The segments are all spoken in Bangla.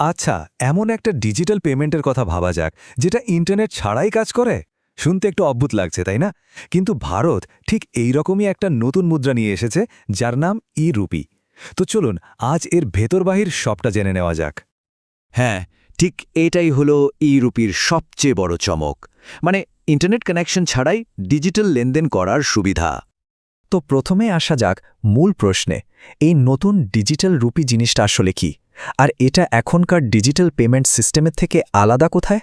আচ্ছা এমন একটা ডিজিটাল পেমেন্টের কথা ভাবা যাক যেটা ইন্টারনেট ছাড়াই কাজ করে? শুনতে একটু অদ্ভুত লাগছে তাই না? কিন্তু ভারত ঠিক এই রকমই একটা নতুন মুদ্রা নিয়ে এসেছে যার নাম ই রুপি তো চলুন আজ এর ভেতরবাহির সবটা জেনে নেওয়া যাক। হ্যাঁ ঠিক এটাই হলো ইউরোপির সবচেয়ে বড় চমক। মানে ইন্টারনেট কানেকশন ছাড়াই ডিজিটাল লেনদেন করার সুবিধা। তো প্রথমে আসা যাক মূল প্রশ্নে এই নতুন ডিজিটাল রুপি জিনিসটা আসলে কি? আর এটা এখনকার ডিজিটাল পেমেন্ট সিস্টেমের থেকে আলাদা কোথায়?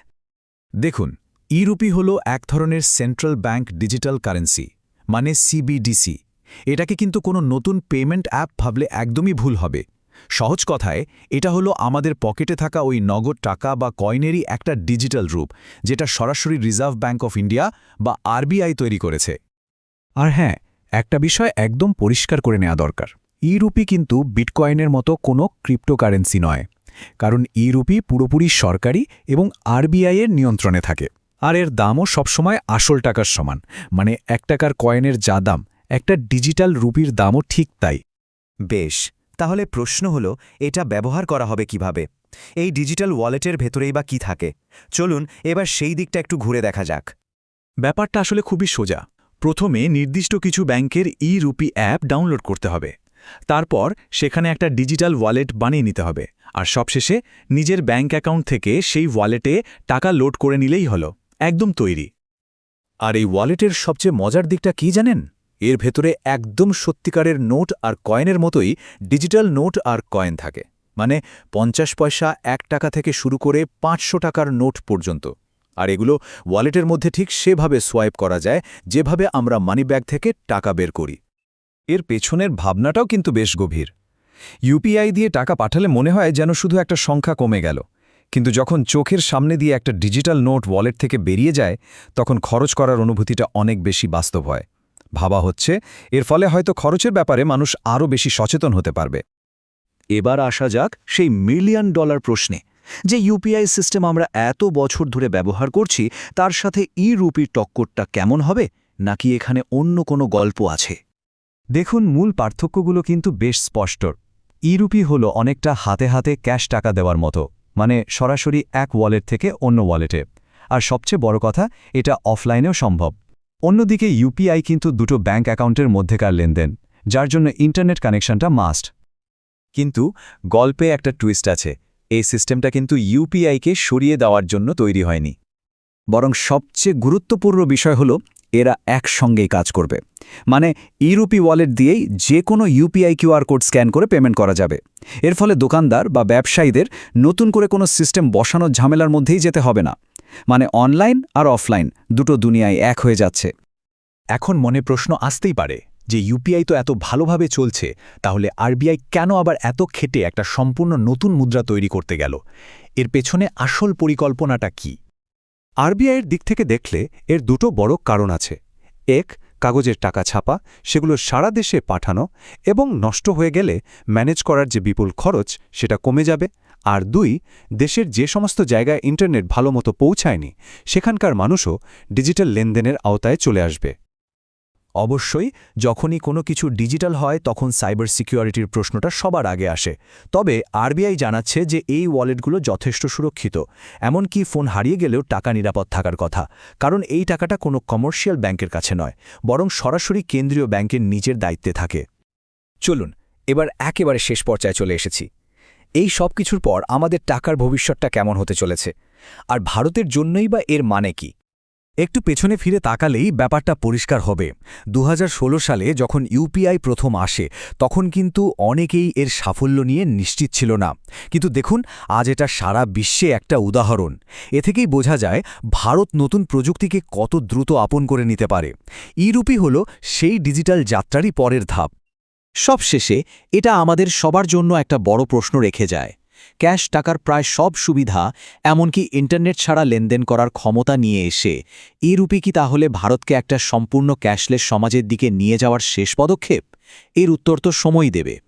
দেখুন, ইরুপি হল এক ধরনের সেন্ট্রাল ব্যাংক ডিজিটাল কারেন্সি মানে সিবিডিসি। এটাকে কিন্তু কোনো নতুন পেমেন্ট অ্যাপ ভাবলে একদমই ভুল হবে। সহজ কথায়, এটা হলো আমাদের পকেটে থাকা ওই নগদ টাকা বা কয়েনেরই একটা ডিজিটাল রূপ, যেটা সরাসরি রিজার্ভ ব্যাঙ্ক অফ ইন্ডিয়া বা আরবিআই তৈরি করেছে। আর হ্যাঁ একটা বিষয় একদম পরিষ্কার করে নেওয়া দরকার। ইরুপি কিন্তু বিটকয়েনের মতো কোনো ক্রিপ্টোকারেন্সি নয়। কারণ ইরুপি পুরোপুরি সরকারি এবং আরবিআইয়ের নিয়ন্ত্রণে থাকে। আর এর দামও সবসময় আসল টাকার সমান। মানে এক টাকার কয়েনের যা দাম একটা ডিজিটাল রুপির দামও ঠিক তাই। বেশ তাহলে প্রশ্ন হল এটা ব্যবহার করা হবে কীভাবে? এই ডিজিটাল ওয়ালেটের ভেতরেই বা কি থাকে? চলুন এবার সেই দিকটা একটু ঘুরে দেখা যাক। ব্যাপারটা আসলে খুবই সোজা। প্রথমে নির্দিষ্ট কিছু ব্যাংকের ই রুপি অ্যাপ ডাউনলোড করতে হবে। তারপর সেখানে একটা ডিজিটাল ওয়ালেট বানিয়ে নিতে হবে। আর সবশেষে নিজের ব্যাঙ্ক অ্যাকাউন্ট থেকে সেই ওয়ালেটে টাকা লোড করে নিলেই হলো। একদম তৈরি। আর এই ওয়ালেটের সবচেয়ে মজার দিকটা কি জানেন? এর ভেতরে একদম সত্যিকারের নোট আর কয়েনের মতোই ডিজিটাল নোট আর কয়েন থাকে। মানে পঞ্চাশ পয়সা এক টাকা থেকে শুরু করে পাঁচশো টাকার নোট পর্যন্ত। আর এগুলো ওয়ালেটের মধ্যে ঠিক সেভাবে সোয়াইপ করা যায়, যেভাবে আমরা মানিব্যাগ থেকে টাকা বের করি। এর পেছনের ভাবনাটাও কিন্তু বেশ গভীর। ইউপিআই দিয়ে টাকা পাঠালে মনে হয় যেন শুধু একটা সংখ্যা কমে গেল। কিন্তু যখন চোখের সামনে দিয়ে একটা ডিজিটাল নোট ওয়ালেট থেকে বেরিয়ে যায়, তখন খরচ করার অনুভূতিটা অনেক বেশি বাস্তব হয়। ভাবা হচ্ছে, এর ফলে হয়তো খরচের ব্যাপারে মানুষ আরও বেশি সচেতন হতে পারবে। এবার আসা যাক সেই মিলিয়ন ডলার প্রশ্নে। যে ইউপিআই সিস্টেম আমরা এত বছর ধরে ব্যবহার করছি, তার সাথে ই রুপির টক্করটা কেমন হবে, নাকি এখানে অন্য কোনো গল্প আছে? দেখুন, মূল পার্থক্যগুলো কিন্তু বেশ স্পষ্ট। ইরুপি হল অনেকটা হাতে হাতে ক্যাশ টাকা দেওয়ার মতো মানে সরাসরি এক ওয়ালেট থেকে অন্য ওয়ালেটে। আর সবচেয়ে বড় কথা, এটা অফলাইনেও সম্ভব। অন্যদিকে ইউপিআই কিন্তু দুটো ব্যাঙ্ক অ্যাকাউন্টের মধ্যেকার লেনদেন, যার জন্য ইন্টারনেট কানেকশনটা মাস্ট। কিন্তু গল্পে একটা টুইস্ট আছে, এই সিস্টেমটা কিন্তু ইউপিআইকে সরিয়ে দেওয়ার জন্য তৈরি হয়নি। বরং সবচেয়ে গুরুত্বপূর্ণ বিষয় হল এরা একসঙ্গেই কাজ করবে। মানে ইউরুপি ওয়ালেট দিয়েই যে কোনো ইউপিআই কিউআর কোড স্ক্যান করে পেমেন্ট করা যাবে। এর ফলে দোকানদার বা ব্যবসায়ীদের নতুন করে কোনো সিস্টেম বসানোর ঝামেলার মধ্যেই যেতে হবে না। মানে অনলাইন আর অফলাইন দুটো দুনিয়ায় এক হয়ে যাচ্ছে। এখন মনে প্রশ্ন আসতেই পারে যে ইউপিআই তো এত ভালোভাবে চলছে, তাহলে আরবিআই কেন আবার এত খেটে একটা সম্পূর্ণ নতুন মুদ্রা তৈরি করতে গেল? এর পেছনে আসল পরিকল্পনাটা কি? আরবিআইয়ের দিক থেকে দেখলে এর দুটো বড় কারণ আছে। এক, কাগজের টাকা ছাপা, সেগুলো সারা দেশে পাঠানো এবং নষ্ট হয়ে গেলে ম্যানেজ করার যে বিপুল খরচ, সেটা কমে যাবে। আর দুই, দেশের যে সমস্ত জায়গায় ইন্টারনেট ভালোমতো পৌঁছায়নি, সেখানকার মানুষও ডিজিটাল লেনদেনের আওতায় চলে আসবে। অবশ্যই যখনই কোনো কিছু ডিজিটাল হয়, তখন সাইবার সিকিউরিটির প্রশ্নটা সবার আগে আসে। তবে আরবিআই জানাচ্ছে যে এই ওয়ালেটগুলো যথেষ্ট সুরক্ষিত। এমনকি ফোন হারিয়ে গেলেও টাকা নিরাপদ থাকার কথা। কারণ এই টাকাটা কোনো কমার্শিয়াল ব্যাংকের কাছে নয়, বরং সরাসরি কেন্দ্রীয় ব্যাংকের নিজের দায়িত্বে থাকে। চলুন, এবার একেবারে শেষ পর্যায়ে চলে এসেছি। এই সব কিছুর পর আমাদের টাকার ভবিষ্যৎটা কেমন হতে চলেছে? আর ভারতের জন্যই বা এর মানে কি? একটু পেছনে ফিরে তাকালেই ব্যাপারটা পরিষ্কার হবে। দু হাজার ষোলো সালে যখন ইউপিআই প্রথম আসে, তখন কিন্তু অনেকেই এর সাফল্য নিয়ে নিশ্চিত ছিল না। কিন্তু দেখুন, আজ এটা সারা বিশ্বে একটা উদাহরণ। এ থেকেই বোঝা যায়, ভারত নতুন প্রযুক্তিকে কত দ্রুত আপন করে নিতে পারে। ইরুপি হল সেই ডিজিটাল যাত্রারই পরের ধাপ। সবশেষে এটা আমাদের সবার জন্য একটা বড় প্রশ্ন রেখে যায়। ক্যাশ টাকার প্রায় সব সুবিধা, এমনকি ইন্টারনেট ছাড়া লেনদেন করার ক্ষমতা নিয়ে এসে। এই রূপে কি তাহলে ভারতকে একটা সম্পূর্ণ ক্যাশলেস সমাজের দিকে নিয়ে যাওয়ার শেষ পদক্ষেপ? এর উত্তর তো সময়ই দেবে।